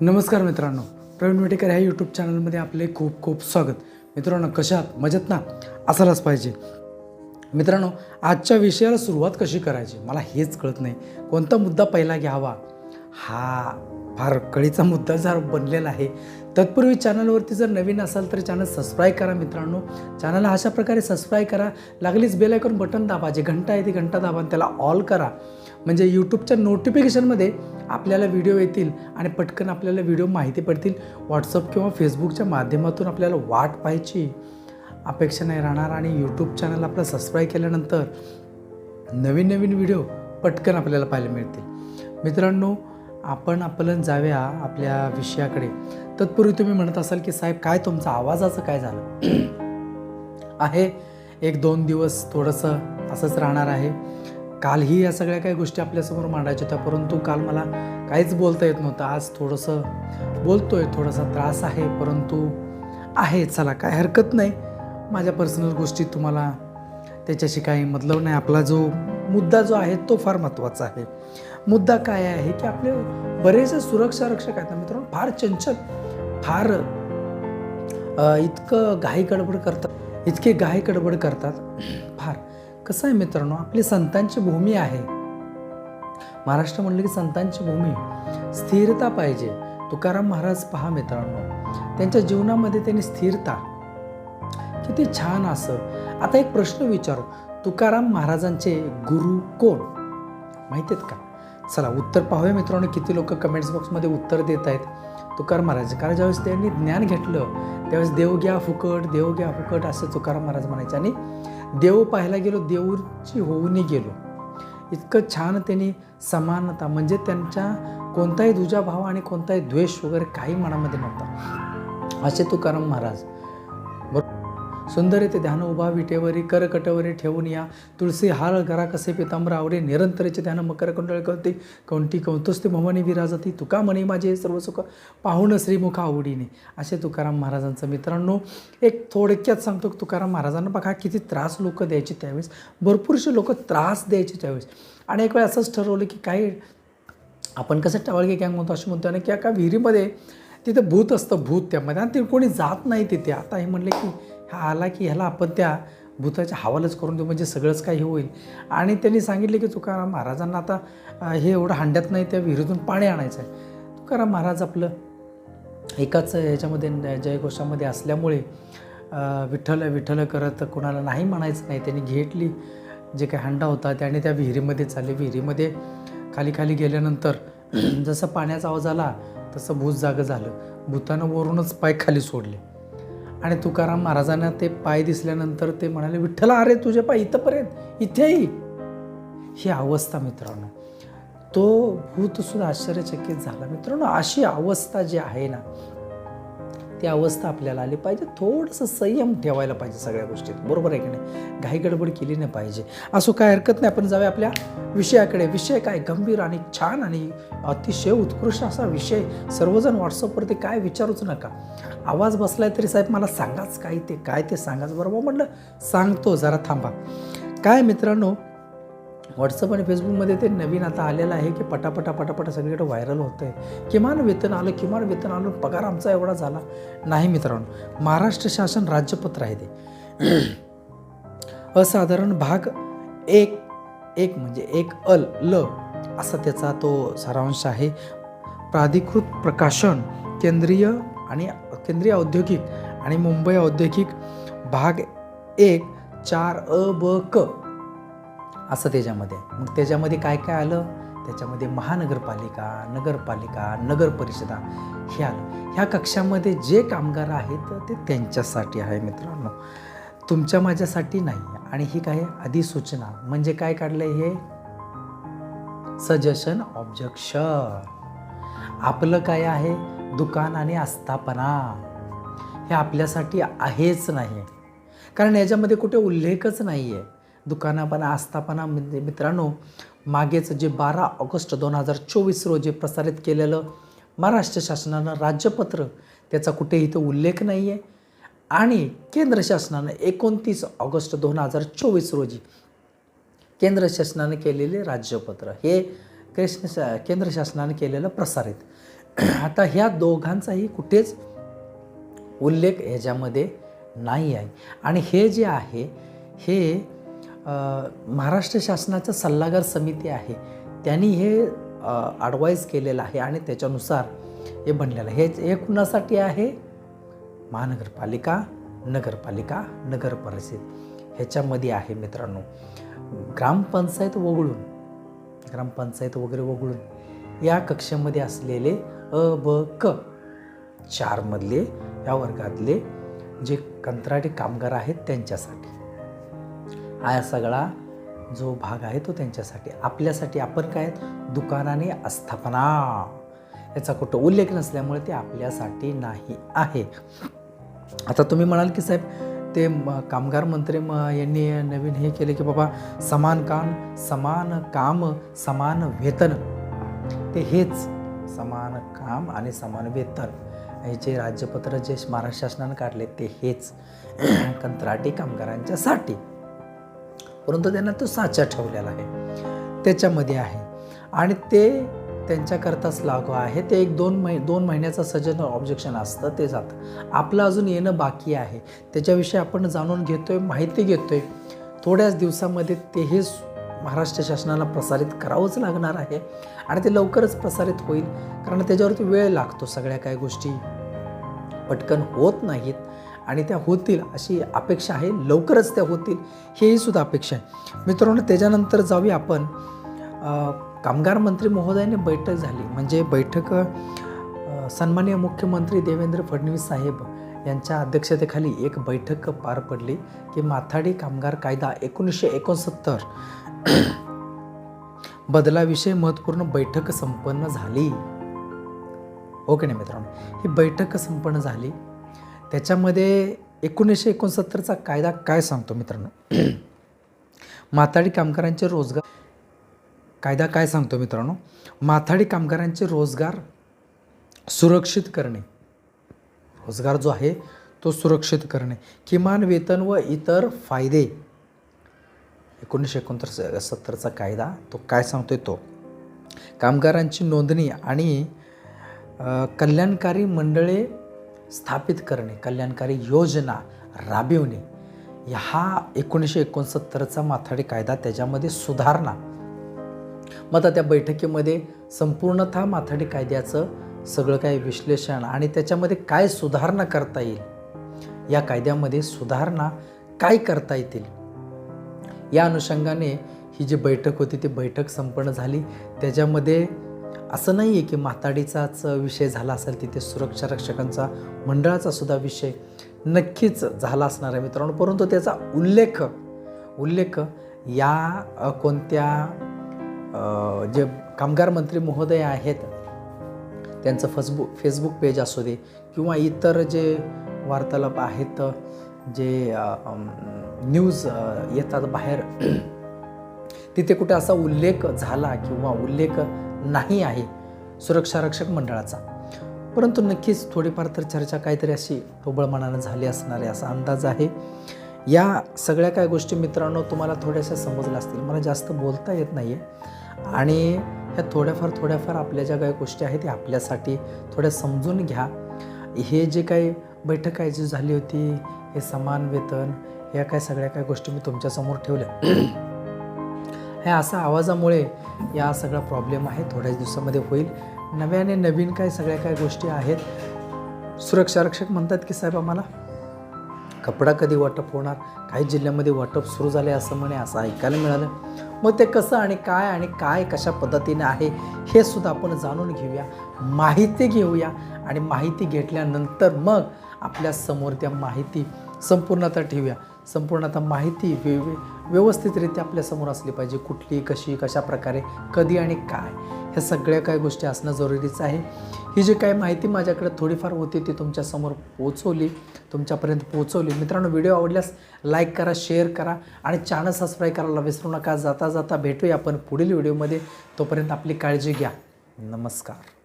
नमस्कार मित्रांनो. प्रवीण मेटेकर ह्या यूट्यूब चॅनलमध्ये आपले खूप खूप स्वागत. मित्रांनो कशात मजेत ना? असायलाच पाहिजे. मित्रांनो आजच्या विषयाला सुरुवात कशी करायची? मला हेच कळत नाही. कोणता मुद्दा पहिला घ्यावा? हा फार कळीचा मुद्दा जर बनलेला आहे तत्पूर्वी चॅनलवरती जर नवीन असाल तर चॅनल सबस्क्राईब करा मित्रांनो. चॅनलला अशा प्रकारे सबस्क्राईब करा. लागलीच बेल आयकॉन बटन दाबा. जे घंटा आहे ती घंटा दाबा आणि त्याला ऑल करा. म्हणजे यूट्यूबच्या नोटिफिकेशनमध्ये आपल्याला व्हिडिओ येतील आणि पटकन आपल्याला व्हिडिओ माहिती पडतील. व्हॉट्सअप किंवा फेसबुकच्या माध्यमातून आपल्याला वाट पाहायची अपेक्षा नाही राहणार आणि यूट्यूब चॅनल आपलं सबस्क्राईब केल्यानंतर नवीन नवीन व्हिडिओ पटकन आपल्याला पाहायला मिळतील. मित्रांनो आपण आपलं जाऊया आपल्या विषयाकडे. तत्पूर्वी तुम्ही म्हणत असाल की साहेब काय तुमचा आवाजाचं काय झालं? आहे एक दोन दिवस थोडंसं असंच राहणार आहे. कालही या सगळ्या काही गोष्टी आपल्यासमोर मांडायच्या होत्या परंतु काल मला काहीच बोलता येत नव्हतं. आज थोडंसं बोलतोय थोडासा त्रास आहे परंतु आहे चला काय हरकत नाही. माझ्या पर्सनल गोष्टी तुम्हाला त्याच्याशी काही मतलब नाही. आपला जो मुद्दा जो आहे तो फार महत्त्वाचा आहे. मुद्दा काय आहे की आपले बरेचसे सुरक्षा रक्षक आहेत ना मित्रांनो फार चंचल फार इतकं घाई गडबड करतात इतके घाई गडबड करतात फार. कसं आहे मित्रांनो? आपली संतांची भूमी आहे. महाराष्ट्र म्हणलं की संतांची भूमी स्थिरता पाहिजे. तुकाराम महाराज पहा मित्रांनो त्यांच्या जीवनामध्ये त्यांनी स्थिरता. किती छान असं. आता एक प्रश्न विचारू तुकाराम महाराजांचे गुरु कोण? माहिती आहेत का? चला उत्तर पाहूया मित्रांनो किती लोक कमेंट्स बॉक्समध्ये उत्तर देत आहेत तुकाराम महाराज. कारण ज्यावेळेस त्यांनी ज्ञान घेतलं त्यावेळेस देव घ्या फुकट देव घ्या फुकट असं तुकाराम महाराज म्हणायचे. आणि देव पाहायला गेलो देऊची होऊनही गेलो. इतकं छान त्यांनी समानता म्हणजे त्यांच्या कोणताही दुजाभाव आणि कोणताही द्वेष वगैरे काही मनामध्ये नव्हता. असे तुकाराम महाराज. सुंदर येते ध्यान उभा विटेवरी करकटवरी ठेवून या. तुळसी हाळ घरा कसे पितांबर आवडे निरंतरचे ध्यान मकर कुंडळ कळते कोणती कौतुस्ती भवानी विराजती तुका म्हणे माझे सर्व सुख. पाहून श्रीमुख आवडीने. असे तुकाराम महाराजांचं मित्रांनो एक थोडक्यात सांगतो तुकाराम महाराजांना बघा किती त्रास लोक द्यायचे त्यावेळेस. भरपूरसे लोक त्रास द्यायचे त्यावेळेस. आणि एक वेळ असंच ठरवलं की काही आपण कसं टावळगे गँग म्हणतो असं म्हणतो आणि की एका विहिरीमध्ये तिथं भूत असतं भूत त्यामध्ये. आणि ते कोणी जात नाही तिथे. आता हे म्हणले की हा आला की ह्याला आपण त्या भूताच्या हवालच करून देऊ म्हणजे सगळंच काही होईल. आणि त्यांनी सांगितले की तुकाराम महाराजांना आता हे एवढं हांड्यात नाही त्या विहिरीतून पाणी आणायचं आहे. तुकाराम महाराज आपलं एकाच ह्याच्यामध्ये जयघोषामध्ये असल्यामुळे विठ्ठल विठ्ठल करत कोणाला नाही म्हणायचं नाही. त्यांनी घेतली जे काही हंडा होता त्याने त्या विहिरीमध्ये चालले. विहिरीमध्ये खाली खाली गेल्यानंतर जसं पाण्याचा आवाज आला तसं भूत जागं झालं. भूतानं वरूनच पाय खाली सोडले. आणि तुकाराम महाराजांना ते पाय दिसल्यानंतर ते म्हणाले विठ्ठला अरे तुझे पाय इथंपर्यंत इथेही ही अवस्था मित्रांनो तो भूतसुद्धा आश्चर्यचकित झाला. मित्रांनो अशी अवस्था जी आहे ना ती अवस्था आपल्याला आली पाहिजे. थोडंसं संयम ठेवायला पाहिजे सगळ्या गोष्टीत. बरोबर आहे की नाही? घाई गडबड केली नाही पाहिजे. असो काय हरकत नाही. आपण जाऊया आपल्या विषयाकडे. विषय काय? गंभीर आणि छान आणि अतिशय उत्कृष्ट असा विषय. सर्वजण व्हॉट्सअपवरती काय विचारूच नका. आवाज बसलाय तरी साहेब मला सांगाच काय ते काय ते सांगाच. बरोबर म्हटलं सांगतो जरा थांबा. काय मित्रांनो व्हॉट्सअप आणि फेसबुकमध्ये ते नवीन आता आलेलं आहे की पटापटा पटापटा सगळीकडे व्हायरल होतं आहे. किमान वेतन आलं किमान वेतन आलं पगार आमचा एवढा झाला. नाही मित्रांनो महाराष्ट्र शासन राज्यपत्र आहे ते. असाधारण भाग एक एक म्हणजे एक अल ल असा त्याचा तो सारांश आहे. प्राधिकृत प्रकाशन केंद्रीय आणि केंद्रीय औद्योगिक आणि मुंबई औद्योगिक भाग एक चार अ ब क असं त्याच्यामध्ये. आहे. मग त्याच्यामध्ये काय काय आलं? त्याच्यामध्ये महानगरपालिका नगरपालिका नगर परिषदा हे आलं. ह्या कक्षामध्ये जे कामगार आहेत ते त्यांच्यासाठी आहे मित्रांनो. तुमच्या माझ्यासाठी नाही. आणि ही काय अधिसूचना. म्हणजे काय काढलं हे? सजेशन ऑब्जेक्शन आपलं काय आहे? दुकान आणि आस्थापना. हे आपल्यासाठी आहेच नाही. कारण याच्यामध्ये कुठे उल्लेखच नाही आहे दुकानापणा आस्थापना म्हणजे मित्रांनो मागेच जे बारा ऑगस्ट दोन हजार चोवीस रोजी प्रसारित केलेलं महाराष्ट्र शासनानं राज्यपत्र त्याचा कुठेही तो उल्लेख नाही आहे आणि केंद्र शासनानं एकोणतीस ऑगस्ट दोन हजार चोवीस रोजी केंद्र शासनानं केलेले राज्यपत्र हे कृष्ण शा केंद्र शासनानं केलेलं प्रसारित. आता ह्या दोघांचाही कुठेच उल्लेख ह्याच्यामध्ये नाही आहे आणि हे जे आहे हे महाराष्ट्र शासनाचं सल्लागार समिती आहे. त्यांनी हे ॲडवाईज केलेलं आहे आणि त्याच्यानुसार हे बनलेलं आहे. हे हे कुणासाठी आहे? महानगरपालिका नगरपालिका नगर परिषद ह्याच्यामध्ये आहे मित्रांनो. ग्रामपंचायत वगळून ग्रामपंचायत वगैरे वगळून या कक्षेमध्ये असलेले अ ब क चारमधले या वर्गातले जे कंत्राटी कामगार आहेत त्यांच्यासाठी. हा सगळा जो भाग आहे तो त्यांच्यासाठी. आपल्यासाठी आपण काय दुकानाने आस्थापना. याचा कुठं उल्लेख नसल्यामुळे ते आपल्यासाठी नाही आहे आता तुम्ही म्हणाल की साहेब ते म- कामगार मंत्री म यांनी नवीन हे केले की बाबा समान काम समान काम समान वेतन. ते हेच समान काम आणि समान वेतन. हे जे राज्यपत्र जे महाराष्ट्र शासनानं काढले ते हेच. कंत्राटी कामगारांच्यासाठी. परंतु त्यांना तो साचा ठेवलेला आहे. त्याच्यामध्ये आहे. आणि ते त्यांच्याकरताच लागू आहे. ते एक दोन महि दोन महिन्याचं सजन ऑब्जेक्शन असतं. ते जातं. आपलं अजून येणं बाकी आहे. त्याच्याविषयी आपण जाणून घेतो आहे माहिती घेतो आहे थोड्याच दिवसामध्ये तेही महाराष्ट्र शासनाला प्रसारित करावंच लागणार आहे. आणि ते लवकरच प्रसारित होईल. कारण त्याच्यावरती वेळ लागतो सगळ्या काही गोष्टी. पटकन होत नाहीत. आणि त्या होतील अशी अपेक्षा आहे. लवकरच त्या होतील हेही सुद्धा अपेक्षा आहे. मित्रांनो त्याच्यानंतर जाऊया आपण कामगार मंत्री महोदयाने बैठक झाली. म्हणजे बैठक अ, सन्माननीय मुख्यमंत्री देवेंद्र फडणवीस साहेब यांच्या अध्यक्षतेखाली एक बैठक पार पडली की माथाडी कामगार कायदा एकोणीसशे एकोणसत्तर बदलाविषयी महत्त्वपूर्ण बैठक संपन्न झाली. ओके नाही मित्रांनो ही बैठक संपन्न झाली. त्याच्यामध्ये एकोणीसशे एकोणसत्तरचा कायदा काय सांगतो मित्रांनो? माथाडी कामगारांचे रोजगार कायदा काय सांगतो मित्रांनो? माथाडी कामगारांचे रोजगार सुरक्षित करणे. रोजगार जो आहे तो सुरक्षित करणे. किमान वेतन व इतर फायदे. एकोणीसशे एकोणतर सत्तरचा कायदा तो काय सांगतोय तो? कामगारांची नोंदणी आणि कल्याणकारी मंडळे स्थापित करणे कल्याणकारी योजना राबविणे हा एकोणीसशे एकोणसत्तरचा माथाडी कायदा त्याच्यामध्ये सुधारणा. मग आता त्या बैठकीमध्ये संपूर्णतः माथाडी कायद्याचं सगळं काही विश्लेषण आणि त्याच्यामध्ये काय सुधारणा करता येईल या कायद्यामध्ये सुधारणा काय करता येतील या अनुषंगाने ही जी बैठक होती ती बैठक संपन्न झाली. त्याच्यामध्ये असं नाही आहे की म्हाताडीचाच विषय झाला असेल तिथे सुरक्षा रक्षकांचा मंडळाचा सुद्धा विषय नक्कीच झाला असणार आहे मित्रांनो. परंतु त्याचा उल्लेख उल्लेख या कोणत्या जे कामगार मंत्री महोदय आहेत त्यांचं फेसबुक फेसबुक पेज असू दे किंवा इतर जे वार्तालाप आहेत जे न्यूज येतात बाहेर तिथे कुठे असा उल्लेख झाला किंवा उल्लेख नाही आहे सुरक्षा रक्षक मंडळाचा. परंतु नक्कीच थोडीफार तर चर्चा काहीतरी अशी ढोबळ मनानं झाली असणार आहे असा अंदाज आहे. या सगळ्या काय गोष्टी मित्रांनो तुम्हाला थोड्याशा समजल्या असतील. मला जास्त बोलता येत नाही आहे आणि ह्या थोड्याफार थोड्याफार आपल्या ज्या काही गोष्टी आहेत त्या आपल्यासाठी थोड्या समजून घ्या. हे जे काही बैठक आहे जी झाली होती हे समान वेतन या काय सगळ्या काय गोष्टी मी तुमच्यासमोर ठेवल्या. ह्या असा आवाजामुळे या सगळा प्रॉब्लेम आहे थोड्याच दिवसामध्ये होईल. नव्याने नवीन काय सगळ्या काय गोष्टी आहेत. सुरक्षा रक्षक म्हणतात की साहेब आम्हाला कपडा कधी वाटप होणार? काही जिल्ह्यामध्ये वाटप सुरू झाले असं म्हणे असं ऐकायला मिळालं. मग ते कसं आणि काय आणि काय कशा पद्धतीने आहे हे सुद्धा आपण जाणून घेऊया. माहिती घेऊया आणि माहिती घेतल्यानंतर मग आपल्यासमोर त्या माहिती संपूर्णतः ठेवूया. संपूर्ण आता माहिती वे व्यवस्थितरित्या आपल्यासमोर असली पाहिजे. कुठली कशी कशा प्रकारे कधी आणि काय ह्या सगळ्या काय गोष्टी असणं जरुरीचं आहे. ही जी काही माहिती माझ्याकडे थोडीफार होती ती तुमच्यासमोर पोचवली तुमच्यापर्यंत पोचवली मित्रांनो व्हिडिओ आवडल्यास लाईक करा शेअर करा आणि चॅनल सबस्क्राईब करायला विसरू नका. जाता जाता भेटूया आपण पुढील व्हिडिओमध्ये. तोपर्यंत आपली काळजी घ्या. नमस्कार.